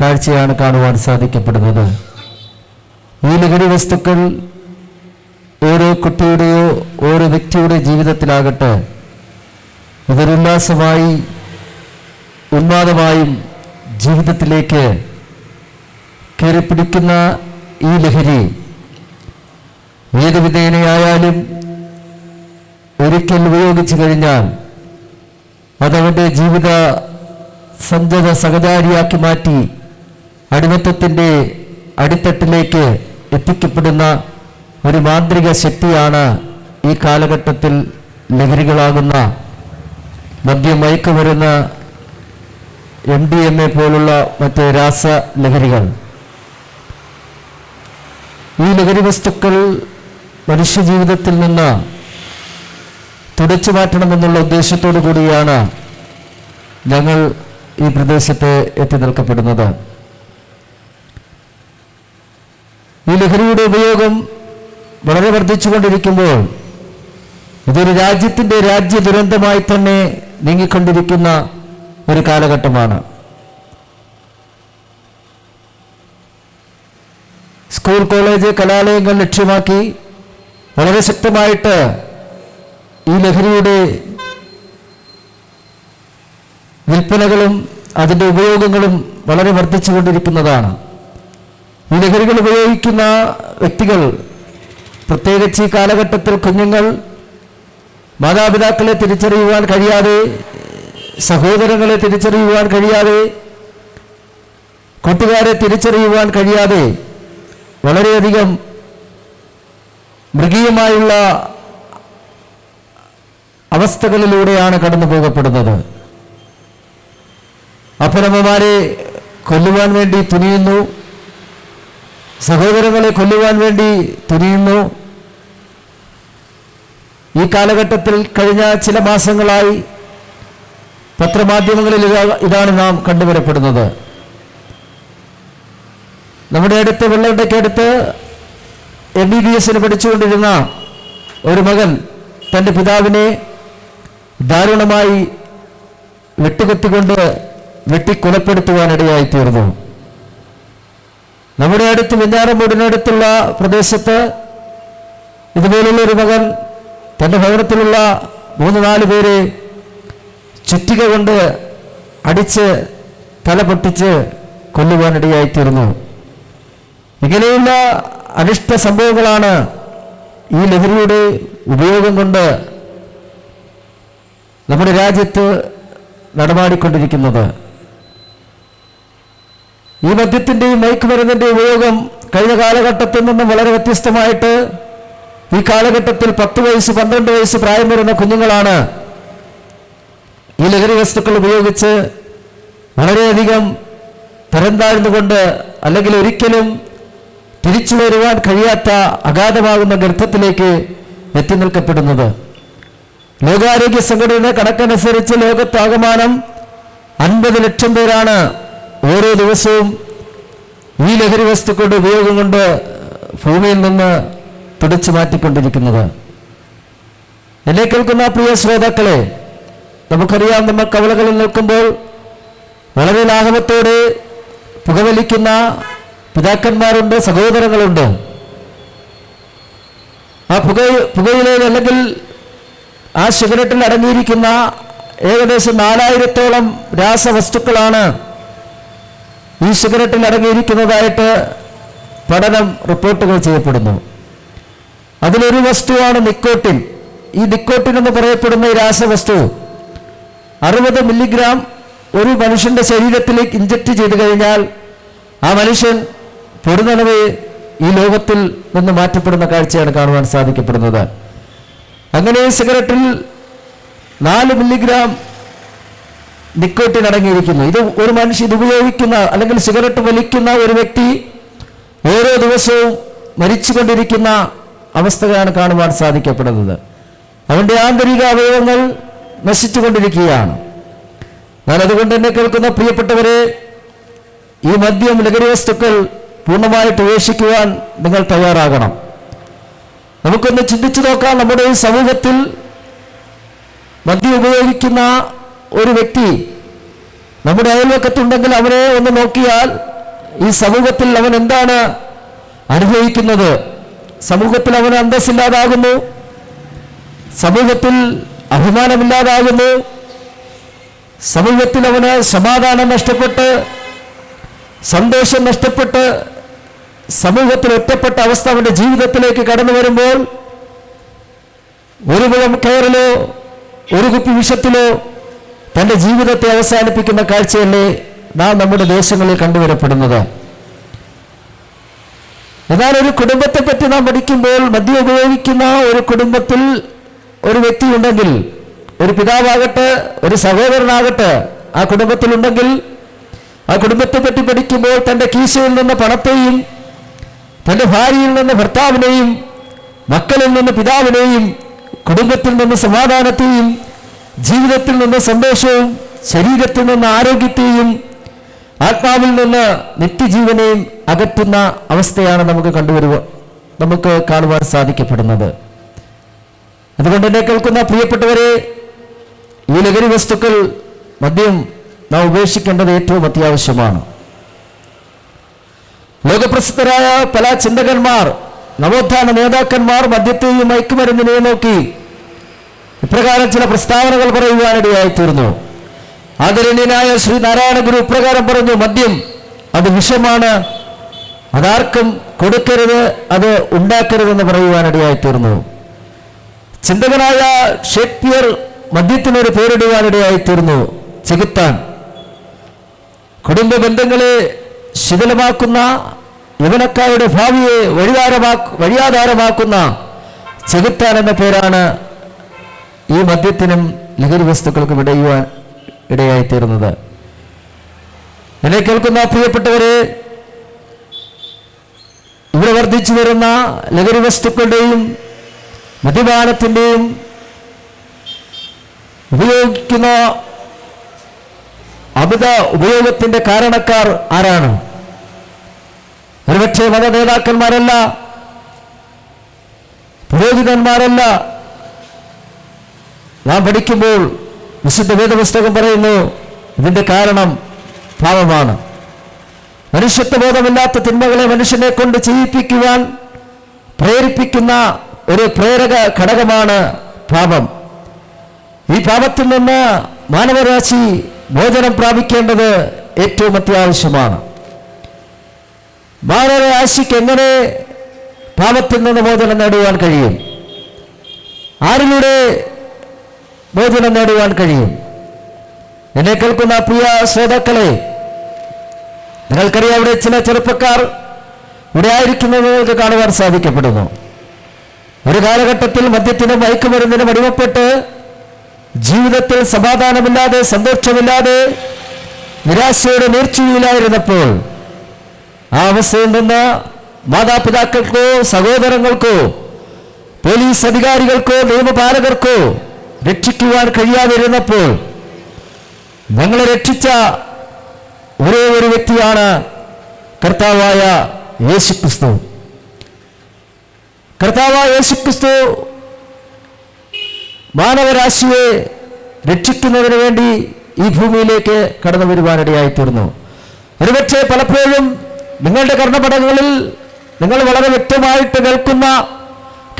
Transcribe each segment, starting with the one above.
കാഴ്ചയാണ് കാണുവാൻ സാധിക്കപ്പെടുന്നത്. ഈ ലഹരി വസ്തുക്കൾ ഓരോ കുട്ടിയുടെയോ ഓരോ വ്യക്തിയുടെ ജീവിതത്തിലാകട്ടെ ഇതൊരുല്ലാസമായി ഉന്മാദമായും ജീവിതത്തിലേക്ക് കയറിപ്പിടിക്കുന്ന ഈ ലഹരി ഏത് വിധേനയായാലും ഒരിക്കൽ ഉപയോഗിച്ചു കഴിഞ്ഞാൽ അതവന്റെ ജീവിത സഞ്ചത സഹചാരിയാക്കി മാറ്റി അടിമത്തത്തിന്റെ അടിത്തട്ടിലേക്ക് എത്തിക്കപ്പെടുന്ന ഒരു മാന്ത്രിക ശക്തിയാണ് ഈ കാലഘട്ടത്തിൽ ലഹരികളാകുന്ന മദ്യം മയക്കുമരുന്ന് എം ഡി എം എ പോലുള്ള മറ്റ് രാസ ലഹരികൾ ഈ ലഹരി വസ്തുക്കൾ മനുഷ്യജീവിതത്തിൽ നിന്ന് തുടച്ചു മാറ്റണമെന്നുള്ള ഉദ്ദേശത്തോടു കൂടിയാണ് ഞങ്ങൾ ഈ പ്രദേശത്ത് എത്തി നിൽക്കപ്പെടുന്നത്. ഈ ലഹരിയുടെ ഉപയോഗം വളരെ വർദ്ധിച്ചുകൊണ്ടിരിക്കുമ്പോൾ ഇതൊരു രാജ്യത്തിന്റെ രാജ്യ ദുരന്തമായി തന്നെ നീങ്ങിക്കൊണ്ടിരിക്കുന്ന ഒരു കാലഘട്ടമാണ്. സ്കൂൾ കോളേജ് കലാലയങ്ങൾ ലക്ഷ്യമാക്കി വളരെ ശക്തമായിട്ട് ഈ ലഹരിയുടെ വിൽപ്പനകളും അതിന്റെ ഉപയോഗങ്ങളും വളരെ വർദ്ധിച്ചുകൊണ്ടിരിക്കുന്നതാണ്. ഈ ലഹരികൾ ഉപയോഗിക്കുന്ന വ്യക്തികൾ പ്രത്യേകിച്ച് ഈ കാലഘട്ടത്തിൽ കുഞ്ഞുങ്ങൾ മാതാപിതാക്കളെ തിരിച്ചറിയുവാൻ കഴിയാതെ സഹോദരങ്ങളെ തിരിച്ചറിയുവാൻ കഴിയാതെ കൂട്ടുകാരെ തിരിച്ചറിയുവാൻ കഴിയാതെ വളരെയധികം മൃഗീയമായുള്ള അവസ്ഥകളിലൂടെയാണ് കടന്നു പോകപ്പെടുന്നത് അപ്പനമ്മമാരെ കൊല്ലുവാൻ വേണ്ടി തുനിയുന്നു. സഹോദരങ്ങളെ കൊല്ലുവാൻ വേണ്ടി തുനിയുന്നു ഈ കാലഘട്ടത്തിൽ കഴിഞ്ഞ ചില മാസങ്ങളായി പത്രമാധ്യമങ്ങളിൽ ഇതാണ് നാം കണ്ടുവരപ്പെടുന്നത്. നമ്മുടെ അടുത്ത് വെള്ളണ്ടയ്ക്കടുത്ത് എം ബി ബി എസിന് പഠിച്ചുകൊണ്ടിരുന്ന ഒരു മകൻ തന്റെ പിതാവിനെ ദാരുണമായി വെട്ടുകത്തിക്കൊണ്ട് വെട്ടിക്കൊലപ്പെടുത്തുവാനിടയായി തീർന്നു നമ്മുടെ അടുത്ത് വെഞ്ഞാറമൂടിനടുത്തുള്ള പ്രദേശത്ത് ഇതുപോലുള്ള ഒരു മകൻ തന്റെ ഭവനത്തിലുള്ള മൂന്ന് നാല് പേരെ ചുറ്റിക കൊണ്ട് അടിച്ച് തല പൊട്ടിച്ച് കൊല്ലുവാനിടയായിത്തീർന്നു. ഇങ്ങനെയുള്ള അനിഷ്ട സംഭവങ്ങളാണ് ഈ ലഹരിയുടെ ഉപയോഗം കൊണ്ട് നമ്മുടെ രാജ്യത്ത് നടമാടിക്കൊണ്ടിരിക്കുന്നത്. ഈ മദ്യത്തിന്റെയും മയക്കുമരുന്നിന്റെയും ഉപയോഗം കഴിഞ്ഞ കാലഘട്ടത്തിൽ നിന്നും വളരെ വ്യത്യസ്തമായിട്ട് ഈ കാലഘട്ടത്തിൽ പത്ത് വയസ്സ് പന്ത്രണ്ട് വയസ്സ് പ്രായം വരുന്ന കുഞ്ഞുങ്ങളാണ് ഈ ലഹരി വസ്തുക്കൾ ഉപയോഗിച്ച് വളരെയധികം തരം താഴ്ന്നുകൊണ്ട് അല്ലെങ്കിൽ ഒരിക്കലും തിരിച്ചു വരുവാൻ കഴിയാത്ത അഗാധമാകുന്ന ഗർത്തത്തിലേക്ക് എത്തി നിൽക്കപ്പെടുന്നത്. ലോകാരോഗ്യ സംഘടനയുടെ കണക്കനുസരിച്ച് ലോകത്താകമാനം അൻപത് ലക്ഷം പേരാണ് ഓരോ ദിവസവും ഈ ലഹരി വസ്തുക്കളുടെ ഉപയോഗം കൊണ്ട് ഭൂമിയിൽ നിന്ന് പിടിച്ചു മാറ്റിക്കൊണ്ടിരിക്കുന്നത്. എന്നെ കേൾക്കുന്ന പ്രിയ ശ്രോതാക്കളെ നമുക്കറിയാം നമ്മൾ കവലകളിൽ നിൽക്കുമ്പോൾ വളരെ ലാഘവത്തോടെ പുകവലിക്കുന്ന പിതാക്കന്മാരുണ്ട് സഹോദരങ്ങളുണ്ട്. ആ പുക പുകയിലെ അല്ലെങ്കിൽ ആ സിഗരറ്റിൽ അടങ്ങിയിരിക്കുന്ന ഏകദേശം നാലായിരത്തോളം രാസവസ്തുക്കളാണ് ഈ സിഗരറ്റിൽ അടങ്ങിയിരിക്കുന്നതായിട്ട് പഠനം റിപ്പോർട്ടുകൾ ചെയ്യപ്പെടുന്നു. അതിലൊരു വസ്തുവാണ് നിക്കോട്ടിൻ. ഈ നിക്കോട്ടിൻ എന്ന് പറയപ്പെടുന്ന ഈ രാസവസ്തു അറുപത് മില്ലിഗ്രാം ഒരു മനുഷ്യന്റെ ശരീരത്തിലേക്ക് ഇഞ്ചക്ട് ചെയ്തു കഴിഞ്ഞാൽ ആ മനുഷ്യൻ പൊടുന്നളവ് ഈ ലോകത്തിൽ നിന്ന് മാറ്റപ്പെടുന്ന കാഴ്ചയാണ് കാണുവാൻ സാധിക്കപ്പെടുന്നത്. അങ്ങനെ സിഗരറ്റിൽ നാല് മില്ലിഗ്രാം നിക്കോട്ടിൻ അടങ്ങിയിരിക്കുന്നു. ഇത് ഒരു മനുഷ്യ ഇത് ഉപയോഗിക്കുന്ന അല്ലെങ്കിൽ സിഗരറ്റ് വലിക്കുന്ന ഒരു വ്യക്തി ഓരോ ദിവസവും മരിച്ചു കൊണ്ടിരിക്കുന്ന അവസ്ഥകളാണ് കാണുവാൻ സാധിക്കപ്പെടുന്നത്. അവന്റെ ആന്തരിക അവയവങ്ങൾ നശിച്ചുകൊണ്ടിരിക്കുകയാണ്. ഞാൻ അതുകൊണ്ട് തന്നെ കേൾക്കുന്ന പ്രിയപ്പെട്ടവരെ ഈ മദ്യം ലഹരി വസ്തുക്കൾ പൂർണമായിട്ട് ഉപേക്ഷിക്കുവാൻ നിങ്ങൾ തയ്യാറാകണം. നമുക്കൊന്ന് ചിന്തിച്ചു നോക്കാം നമ്മുടെ ഈ സമൂഹത്തിൽ മദ്യം ഉപയോഗിക്കുന്ന ഒരു വ്യക്തി നമ്മുടെ അയൽവക്കത്തുണ്ടെങ്കിൽ അവനെ ഒന്ന് നോക്കിയാൽ ഈ സമൂഹത്തിൽ അവൻ എന്താണ് അനുഭവിക്കുന്നത്? സമൂഹത്തിൽ അവൻ അന്തസ്സില്ലാതാകുന്നു. സമൂഹത്തിൽ അഭിമാനമില്ലാതാകുന്നു. സമൂഹത്തിൽ അവന് സമാധാനം നഷ്ടപ്പെട്ട് സന്തോഷം നഷ്ടപ്പെട്ട് സമൂഹത്തിൽ ഒറ്റപ്പെട്ട അവസ്ഥ അവന്റെ ജീവിതത്തിലേക്ക് കടന്നു വരുമ്പോൾ ഒരു മുഖം കയറിലോ ഒരു കുപ്പി വിഷത്തിലോ തന്റെ ജീവിതത്തെ അവസാനിപ്പിക്കുന്ന കാഴ്ചയല്ലേ നാം നമ്മുടെ ദേശങ്ങളിൽ കണ്ടുവരപ്പെടുന്നത്. എന്നാൽ ഒരു കുടുംബത്തെ പറ്റി നാം പഠിക്കുമ്പോൾ മദ്യം ഉപയോഗിക്കുന്ന ഒരു കുടുംബത്തിൽ ഒരു വ്യക്തി ഉണ്ടെങ്കിൽ ഒരു പിതാവാകട്ടെ ഒരു സഹോദരനാകട്ടെ ആ കുടുംബത്തിലുണ്ടെങ്കിൽ ആ കുടുംബത്തെ പറ്റി പഠിക്കുമ്പോൾ തന്റെ കീശയിൽ നിന്ന് പണത്തെയും തന്റെ ഭാര്യയിൽ നിന്ന് ഭർത്താവിനെയും മക്കളിൽ നിന്ന് പിതാവിനെയും കുടുംബത്തിൽ നിന്ന് സമാധാനത്തെയും ജീവിതത്തിൽ നിന്ന് സന്തോഷവും ശരീരത്തിൽ നിന്ന് ആരോഗ്യത്തെയും ആത്മാവിൽ നിന്ന് നിത്യജീവനെയും അകറ്റുന്ന അവസ്ഥയാണ് നമുക്ക് കണ്ടുവരുക നമുക്ക് കാണുവാൻ സാധിക്കപ്പെടുന്നത്. അതുകൊണ്ട് തന്നെ കേൾക്കുന്ന പ്രിയപ്പെട്ടവരെ ഈ ലഹരി വസ്തുക്കൾ മദ്യം നാം ഉപേക്ഷിക്കേണ്ടത് ഏറ്റവും അത്യാവശ്യമാണ്. ലോകപ്രസിദ്ധരായ പല ചിന്തകന്മാർ നവോത്ഥാന നേതാക്കന്മാർ മദ്യത്തെയും മയക്കുമരുന്നിനെയും നോക്കി ഇപ്രകാരം ചില പ്രസ്താവനകൾ പറയുവാനിടയായി തീർന്നു ആദരണീയനായ ശ്രീ നാരായണ ഗുരു ഇപ്രകാരം പറഞ്ഞു മദ്യം അത് വിഷമാണ്. അതാർക്കും കൊടുക്കരുത് അത് ഉണ്ടാക്കരുതെന്ന് പറയുവാനിടയായി തീർന്നു ചിന്തകനായ ഷേക്സ്പിയർ മദ്യത്തിനൊരു പേരിടുവാനിടയായി തീർന്നു ചെകുത്താൻ. കുടുംബ ബന്ധങ്ങളെ ശിഥിലമാക്കുന്ന യവനക്കാരുടെ ഭാവിയെ വഴിയാരമാ വഴിയാധാരമാക്കുന്ന ചെകുത്താൻ എന്ന പേരാണ് ഈ മദ്യത്തിനും ലഹരി വസ്തുക്കൾക്കും ഇടയുവാൻ ഇടയായിത്തീർന്നത് എന്നെ കേൾക്കുന്ന പ്രിയപ്പെട്ടവരെ ഇവിടെ വർദ്ധിച്ചു വരുന്ന ലഹരി വസ്തുക്കളുടെയും മദ്യപാനത്തിന്റെയും ഉപയോഗിക്കുന്ന അമിത ഉപയോഗത്തിന്റെ കാരണക്കാർ ആരാണ്? ഒരുപക്ഷെ മത നേതാക്കന്മാരല്ല പുരോഹിതന്മാരല്ല നാം പഠിക്കുമ്പോൾ വിശുദ്ധ വേദപുസ്തകം പറയുന്നു ഇതിന്റെ കാരണം പാപമാണ്. മനുഷ്യത്വബോധമില്ലാത്ത തിന്മകളെ മനുഷ്യനെ കൊണ്ട് ചെയ്യിപ്പിക്കുവാൻ പ്രേരിപ്പിക്കുന്ന ഒരു പ്രേരക ഘടകമാണ് പാപം. ഈ പാപത്തിൽ നിന്ന് മാനവരാശി മോചനം പ്രാപിക്കേണ്ടത് ഏറ്റവും അത്യാവശ്യമാണ്. മാനവരാശിക്ക് എങ്ങനെ പാപത്തിൽ നിന്ന് മോചനം നേടുവാൻ കഴിയും? ആരിലൂടെ മോചനം നേടുവാൻ കഴിയും. എന്നെ കേൾക്കുന്ന പ്രിയ ശ്രോതാക്കളെ നിങ്ങൾക്കറിയാം ഇവിടെ ചില ചെറുപ്പക്കാർ ഇവിടെ ആയിരിക്കുന്നത് നിങ്ങൾക്ക് കാണുവാൻ സാധിക്കപ്പെടുന്നു. ഒരു കാലഘട്ടത്തിൽ മദ്യത്തിനും മയക്കുമരുന്നിനും അടിമപ്പെട്ട് ജീവിതത്തിൽ സമാധാനമില്ലാതെ സന്തോഷമില്ലാതെ നിരാശയുടെ നേർച്ചയിലായിരുന്നപ്പോൾ ആ അവസ്ഥയിൽ നിന്ന് മാതാപിതാക്കൾക്കോ സഹോദരങ്ങൾക്കോ പോലീസ് അധികാരികൾക്കോ നിയമപാലകർക്കോ രക്ഷിക്കുവാൻ കഴിയാതിരുന്നപ്പോൾ ഞങ്ങളെ രക്ഷിച്ച ഒരേ ഒരു വ്യക്തിയാണ് കർത്താവായ യേശുക്രിസ്തു. കർത്താവായ യേശുക്രിസ്തു മാനവരാശിയെ രക്ഷിക്കുന്നതിന് വേണ്ടി ഈ ഭൂമിയിലേക്ക് കടന്നു വരുവാനിടയായിത്തീർന്നു. ഒരുപക്ഷെ പലപ്പോഴും നിങ്ങളുടെ കർണപടങ്ങളിൽ നിങ്ങൾ വളരെ വ്യക്തമായിട്ട് കേൾക്കുന്ന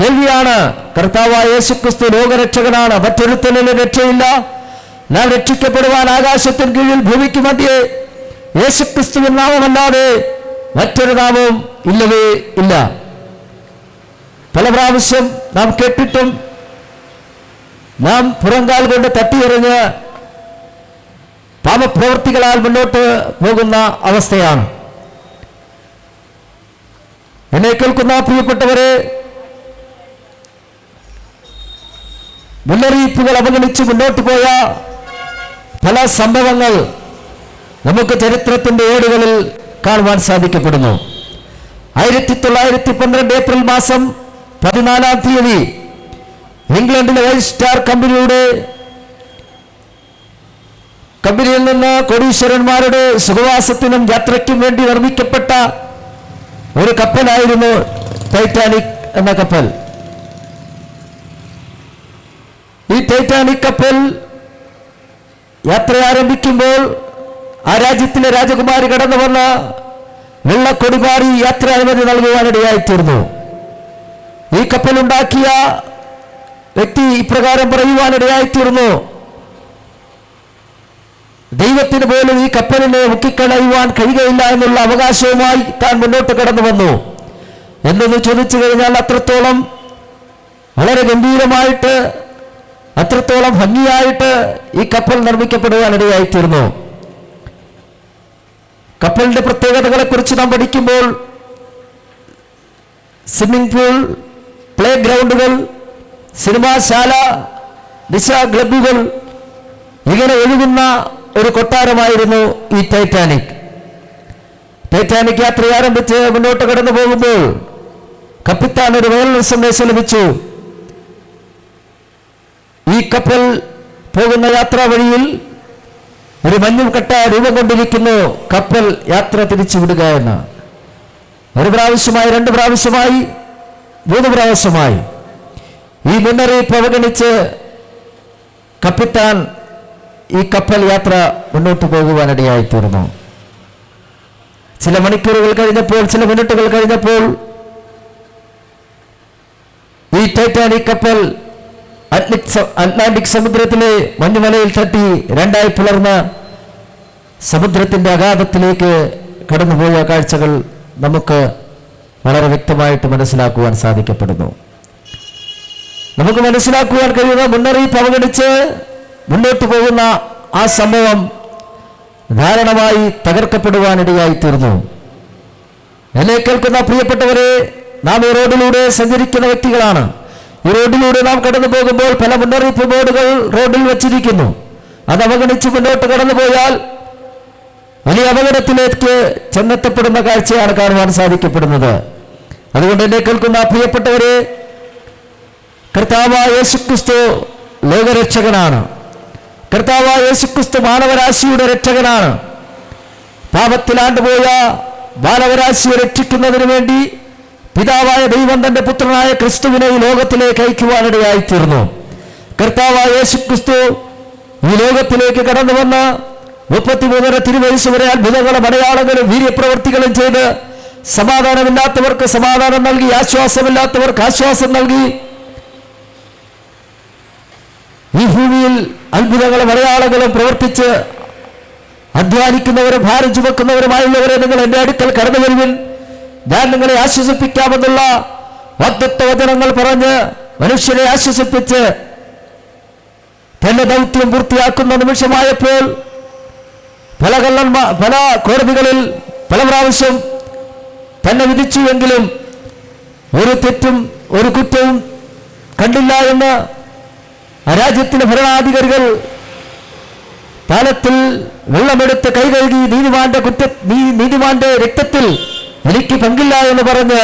കേൾവിയാണ്. കർത്താവായ യേശുക്രിസ്തു ലോകരക്ഷകനാണ്. മറ്റൊരുത്തലിന് രക്ഷയില്ല. നാം രക്ഷിക്കപ്പെടുവാൻ ആകാശത്തിന് കീഴിൽ ഭൂമിക്ക് മധ്യേ യേശുക്രിസ്തുവിൻ നാമമല്ലാതെ മറ്റൊരു നാമവും ഇല്ലവേ ഇല്ല. പല പ്രാവശ്യം നാം കേട്ടിട്ടും നാം പുറങ്കാൽ കൊണ്ട് തട്ടിയെറിഞ്ഞ് പാപപ്രവൃത്തികളാൽ മുന്നോട്ട് പോകുന്ന അവസ്ഥയാണ്. എന്നെ കേൾക്കുന്ന പ്രിയപ്പെട്ടവരെ മുന്നറിയിപ്പുകൾ അവഗണിച്ച് മുന്നോട്ട് പോയ പല സംഭവങ്ങൾ നമുക്ക് ചരിത്രത്തിന്റെ ഏടുകളിൽ കാണുവാൻ സാധിക്കപ്പെടുന്നു. ആയിരത്തി തൊള്ളായിരത്തി പന്ത്രണ്ട് ഏപ്രിൽ മാസം പതിനാലാം തീയതി ഇംഗ്ലണ്ടിലെ വൈറ്റ് സ്റ്റാർ കമ്പനിയുടെ കമ്പനിയിൽ നിന്ന് കോടീശ്വരന്മാരുടെ സുഖവാസത്തിനും യാത്രയ്ക്കും വേണ്ടി നിർമ്മിക്കപ്പെട്ട ഒരു കപ്പലായിരുന്നു ടൈറ്റാനിക് എന്ന കപ്പൽ. ഈ ടൈറ്റാനിക് കപ്പൽ യാത്ര ആരംഭിക്കുമ്പോൾ ആ രാജ്യത്തിലെ രാജകുമാരി കടന്നു വന്ന് യാത്ര അനുമതി നൽകുവാനിടയായിത്തീർന്നു ഈ കപ്പലുണ്ടാക്കിയ വ്യക്തി ഇപ്രകാരം പറയുവാനിടയായിത്തീർന്നു ദൈവത്തിന് പോലും ഈ കപ്പലിനെ മുക്കിക്കളയുവാൻ കഴിയുകയില്ല എന്നുള്ള അവകാശവുമായി താൻ മുന്നോട്ട് കടന്നു വന്നു. എന്നത് ചോദിച്ചു കഴിഞ്ഞാൽ അത്രത്തോളം വളരെ ഗംഭീരമായിട്ട് അത്രത്തോളം ഭംഗിയായിട്ട് ഈ കപ്പൽ നിർമ്മിക്കപ്പെടുവാനിടയായിത്തീർന്നു കപ്പലിന്റെ പ്രത്യേകതകളെ കുറിച്ച് നാം പഠിക്കുമ്പോൾ സ്വിമ്മിംഗ് പൂൾ പ്ലേ ഗ്രൗണ്ടുകൾ സിനിമാശാല ദിശ ക്ലബുകൾ ഇങ്ങനെ ഒഴുകുന്ന ഒരു കൊട്ടാരമായിരുന്നു ഈ ടൈറ്റാനിക്. ടൈറ്റാനിക് യാത്ര ആരംഭിച്ച് മുന്നോട്ട് കടന്നു പോകുമ്പോൾ കപ്പിത്താൻ ഒരു വേനൽ സന്ദേശം ലഭിച്ചു. ഈ കപ്പൽ പോകുന്ന യാത്രാ വഴിയിൽ ഒരു മഞ്ഞുകട്ട രൂപം കൊണ്ടിരിക്കുന്നു. കപ്പൽ യാത്ര തിരിച്ചുവിടുക എന്ന്. ഒരു പ്രാവശ്യമായി രണ്ട് പ്രാവശ്യമായി മൂന്ന് പ്രാവശ്യമായി. ഈ മുന്നറിയിപ്പ് അവഗണിച്ച് കപ്പിത്താൻ ഈ കപ്പൽ യാത്ര മുന്നോട്ട് പോകുവാനിടയായി തീർന്നു. ചില മണിക്കൂറുകൾ കഴിഞ്ഞപ്പോൾ ചില മിനിറ്റുകൾ കഴിഞ്ഞപ്പോൾ ഈ ടൈറ്റാനിക് കപ്പൽ അറ്റ്ലാന്റിക് സമുദ്രത്തിലെ മഞ്ഞുമലയിൽ തട്ടി രണ്ടായി പിളർന്ന സമുദ്രത്തിന്റെ അഗാധത്തിലേക്ക് കടന്നുപോയ കാഴ്ചകൾ നമുക്ക് വളരെ വ്യക്തമായിട്ട് മനസ്സിലാക്കുവാൻ സാധിക്കപ്പെടുന്നു. നമുക്ക് മനസ്സിലാക്കുവാൻ കഴിയുന്ന മുന്നറിയിപ്പ് അവഗണിച്ച് മുന്നോട്ട് പോകുന്ന ആ സംഭവം ധാരണമായി തകർക്കപ്പെടുവാനിടയായി തീർന്നു. എന്നെ കേൾക്കുന്ന പ്രിയപ്പെട്ടവരെ നാം ഈ റോഡിലൂടെ സഞ്ചരിക്കുന്ന വ്യക്തികളാണ്. ഈ റോഡിലൂടെ നാം കടന്നു പോകുമ്പോൾ പല മുന്നറിയിപ്പ് ബോർഡുകൾ റോഡിൽ വച്ചിരിക്കുന്നു. അത് അവഗണിച്ച് മുന്നോട്ട് കടന്നു പോയാൽ വലിയ അപകടത്തിലേക്ക് ചെന്നെത്തപ്പെടുന്ന കാഴ്ചയാണ് കാണുവാൻ സാധിക്കപ്പെടുന്നത്. അതുകൊണ്ട് എന്നെ കേൾക്കുന്ന പ്രിയപ്പെട്ടവരെ കർത്താവായ യേശുക്രിസ്തു ലോകരക്ഷകനാണ്. കർത്താവായ യേശുക്രിസ്തു മാനവരാശിയുടെ രക്ഷകനാണ്. പാപത്തിലാണ്ടുപോയ മാനവരാശിയെ രക്ഷിക്കുന്നതിന് വേണ്ടി പിതാവായ ദൈവം തന്റെ പുത്രനായ ക്രിസ്തുവിനെ ഈ ലോകത്തിലേക്ക് അയക്കുവാനിടയായി തീർന്നു കർത്താവായ യേശു ക്രിസ്തു ഈ ലോകത്തിലേക്ക് കടന്നു വന്ന മുപ്പത്തിമൂന്നര തിരുവയസ് വരെ അത്ഭുതങ്ങളും അടയാളങ്ങളും വീര്യപ്രവർത്തികളും ചെയ്ത് സമാധാനമില്ലാത്തവർക്ക് സമാധാനം നൽകി ആശ്വാസമില്ലാത്തവർക്ക് ആശ്വാസം നൽകി. ഈ ഭൂമിയിൽ അത്ഭുതങ്ങളും അടയാളങ്ങളും പ്രവർത്തിച്ച് അധ്വാനിക്കുന്നവരും ഭാരം ചുമക്കുന്നവരുമായുള്ളവരെ നിങ്ങൾ എന്റെ അടുക്കൽ കടന്നു വരുവിൻ. ഞാൻ നിങ്ങളെ ആശ്വസിപ്പിക്കാമെന്നുള്ള വദ്ധത്വ വചനങ്ങൾ പറഞ്ഞ് മനുഷ്യരെ ആശ്വസിപ്പിച്ച് തന്റെ ദൗത്യം പൂർത്തിയാക്കുന്ന നിമിഷമായപ്പോൾ പല കള്ളന്മാർ പല കോടതികളിൽ പല പ്രാവശ്യം തന്നെ വിധിച്ചുവെങ്കിലും ഒരു തെറ്റും ഒരു കുറ്റവും കണ്ടില്ല എന്ന് രാജ്യത്തിന് ഭരണാധികാരികൾ പാലത്തിൽ വെള്ളമെടുത്ത് കൈ കഴുകി നീതിമാന്റെ കുറ്റ നീതിമാന്റെ രക്തത്തിൽ എനിക്ക് പങ്കില്ല എന്ന് പറഞ്ഞ്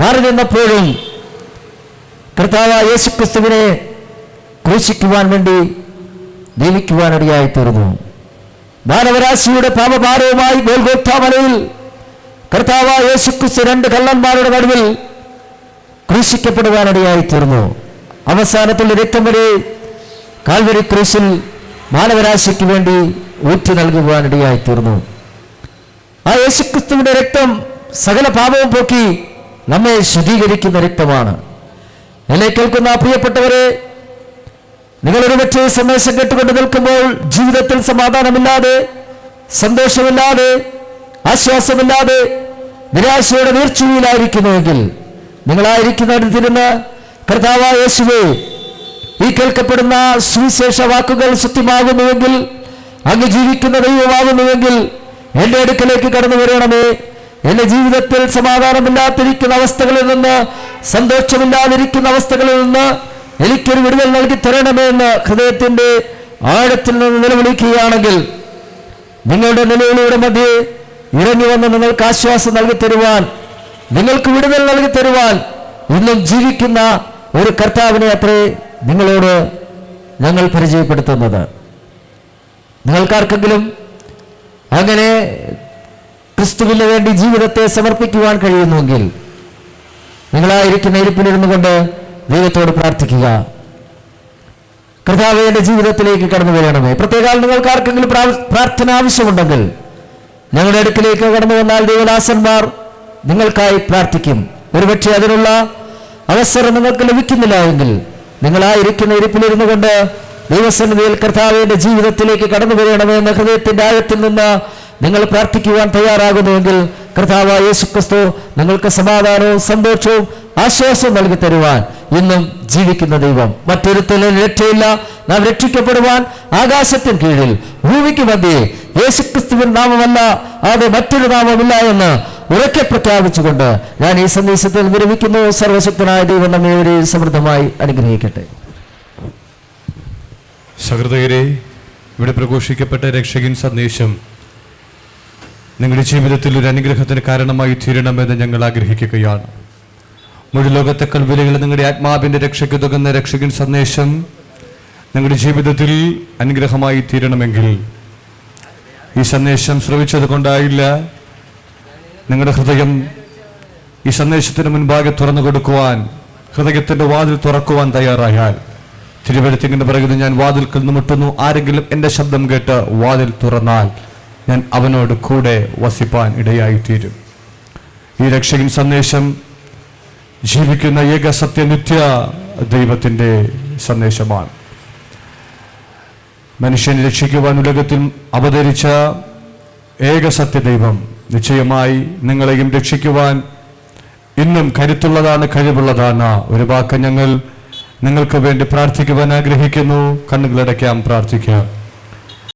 മാറി നിന്നപ്പോഴും കർത്താവ് യേശുക്രിസ്തുവിനെ ക്രൂശിക്കുവാൻ വേണ്ടി ജീവിക്കുവാനിടയായി തീർന്നു. മാനവരാശിയുടെ പാപഭാരവുമായി ഗോൽഗോത്താമലയിൽ കർത്താവ് യേശുക്രിസ്തു രണ്ട് കള്ളന്മാരുടെ നടുവിൽ ക്രൂശിക്കപ്പെടുവാനിടയായി തീർന്നു. അവസാനത്തുള്ള രക്തം വരെ കാൽവരി ക്രൂശിൽ മാനവരാശിക്ക് വേണ്ടി ഊറ്റി നൽകുവാനിടയായി തീർന്നു. ആ യേശുക്രിസ്തുവിന്റെ രക്തം സകല പാപവും പോക്കി നമ്മെ ശുദ്ധീകരിക്കുന്ന രക്തമാണ്. എന്നെ കേൾക്കുന്ന പ്രിയപ്പെട്ടവരെ നിങ്ങൾ ഒരുപക്ഷെ ഈ സന്ദേശം കേട്ടുകൊണ്ട് നിൽക്കുമ്പോൾ ജീവിതത്തിൽ സമാധാനമില്ലാതെ സന്തോഷമില്ലാതെ ആശ്വാസമില്ലാതെ നിരാശയുടെ നീർച്ചുഴിയിലായിരിക്കുന്നുവെങ്കിൽ നിങ്ങളായിരിക്കുന്നിടത്തിരുന്ന് കർത്താവായ യേശുവേ ഈ കേൾക്കപ്പെടുന്ന സുവിശേഷ വാക്കുകൾ സത്യമാകുന്നുവെങ്കിൽ അങ്ങ് ജീവിക്കുന്ന ദൈവമാകുന്നുവെങ്കിൽ എന്റെ അടുക്കലേക്ക് കടന്നു വരണമേ. എന്റെ ജീവിതത്തിൽ സമാധാനമില്ലാതിരിക്കുന്ന അവസ്ഥകളിൽ നിന്ന് സന്തോഷമില്ലാതിരിക്കുന്ന അവസ്ഥകളിൽ നിന്ന് എനിക്കൊരു വിടുതൽ നൽകി തരണമെന്ന് ഹൃദയത്തിന്റെ ആഴത്തിൽ നിന്ന് നിലവിളിക്കുകയാണെങ്കിൽ നിങ്ങളുടെ നിലവിളിയുടെ മധ്യേ ഇറങ്ങി വന്ന് നിങ്ങൾക്ക് ആശ്വാസം നൽകി തരുവാൻ നിങ്ങൾക്ക് വിടുതൽ നൽകി തരുവാൻ ഇന്നും ജീവിക്കുന്ന ഒരു കർത്താവിനെ അത്രേ നിങ്ങളോട് ഞങ്ങൾ പരിചയപ്പെടുത്തുന്നത്. നിങ്ങൾക്കാർക്കെങ്കിലും അങ്ങനെ ക്രിസ്തുവിന് വേണ്ടി ജീവിതത്തെ സമർപ്പിക്കുവാൻ കഴിയുന്നുവെങ്കിൽ നിങ്ങളായിരിക്കുന്ന ഇരിപ്പിലിരുന്നു കൊണ്ട് ദൈവത്തോട് പ്രാർത്ഥിക്കുക. കർത്താവ് ജീവിതത്തിലേക്ക് കടന്നു വരണമേ. പ്രത്യേകാൽ നിങ്ങൾക്ക് ആർക്കെങ്കിലും പ്രാർത്ഥന ആവശ്യമുണ്ടെങ്കിൽ ഞങ്ങളുടെ അടുക്കിലേക്ക് കടന്നു വന്നാൽ ദൈവദാസന്മാർ നിങ്ങൾക്കായി പ്രാർത്ഥിക്കും. ഒരുപക്ഷെ അതിനുള്ള അവസരം നിങ്ങൾക്ക് ലഭിക്കുന്നില്ല എങ്കിൽ നിങ്ങളായിരിക്കുന്ന ഇരിപ്പിലിരുന്നു കൊണ്ട് ദൈവസന്നിധിയിൽ കർത്താവിന്റെ ജീവിതത്തിലേക്ക് കടന്നു വരണമേ എന്ന ഹൃദയത്തിന്റെ ആയത്തിൽ നിന്ന് നിങ്ങൾ പ്രാർത്ഥിക്കുവാൻ തയ്യാറാകുന്നുവെങ്കിൽ കർത്താവ് യേശു ക്രിസ്തു നിങ്ങൾക്ക് സമാധാനവും സന്തോഷവും ആശ്വാസവും നൽകി തരുവാൻ ഇന്നും ജീവിക്കുന്ന ദൈവം. മറ്റൊരുത്തലും രക്ഷയില്ല നാം രക്ഷിക്കപ്പെടുവാൻ ആകാശത്തിന് കീഴിൽ ഭൂമിക്ക് മധ്യേ യേശുക്രിസ്തുവിൻ നാമമല്ല അത് മറ്റൊരു നാമമില്ല എന്ന് ഉറക്കെ പ്രഖ്യാപിച്ചുകൊണ്ട് ഞാൻ ഈ സന്ദേശത്തിൽ വിരമിക്കുന്നു. സർവശക്തനായ ദൈവം നമ്മെ സമൃദ്ധമായി അനുഗ്രഹിക്കട്ടെ. സഹൃദയരെ ഇവിടെ പ്രഘോഷിക്കപ്പെട്ട രക്ഷകൻ സന്ദേശം നിങ്ങളുടെ ജീവിതത്തിൽ ഒരു അനുഗ്രഹത്തിന് കാരണമായി തീരണമെന്ന് ഞങ്ങൾ ആഗ്രഹിക്കുകയാണ്. മുഴു ലോകത്തെ വിലകൾ നിങ്ങളുടെ ആത്മാവിന്റെ രക്ഷയ്ക്ക് തുകുന്ന രക്ഷകൻ സന്ദേശം നിങ്ങളുടെ ജീവിതത്തിൽ അനുഗ്രഹമായി തീരണമെങ്കിൽ ഈ സന്ദേശം ശ്രവിച്ചത് കൊണ്ടായില്ല. നിങ്ങളുടെ ഹൃദയം ഈ സന്ദേശത്തിന് മുൻപാകെ തുറന്നു കൊടുക്കുവാൻ ഹൃദയത്തിന്റെ വാതിൽ തുറക്കുവാൻ തയ്യാറായാൽ തിരുവനന്തപുരത്തിങ്ങനെ പറയുന്നത് ഞാൻ വാതിൽക്കൽ നിന്ന് മുട്ടുന്നു ആരെങ്കിലും എന്റെ ശബ്ദം കേട്ട് വാതിൽ തുറന്നാൽ ഞാൻ അവനോട് കൂടെ വസിപ്പാൻ ഇടയായിത്തീരും. ഈ രക്ഷകൻ സന്ദേശം ജീവിക്കുന്ന ഏക സത്യനിത്യ ദൈവത്തിന്റെ സന്ദേശമാണ്. മനുഷ്യനെ രക്ഷിക്കുവാൻ ഉലകത്തിൽ അവതരിച്ച ഏക സത്യദൈവം നിശ്ചയമായി നിങ്ങളെയും രക്ഷിക്കുവാൻ ഇന്നും കരുത്തുള്ളതാണ് കഴിവുള്ളതാണ്. ഒരു വാക്ക് ഞങ്ങൾ നിങ്ങൾക്ക് വേണ്ടി പ്രാർത്ഥിക്കുവാൻ ആഗ്രഹിക്കുന്നു. കണ്ണുകളടയ്ക്കാം പ്രാർത്ഥിക്കാം.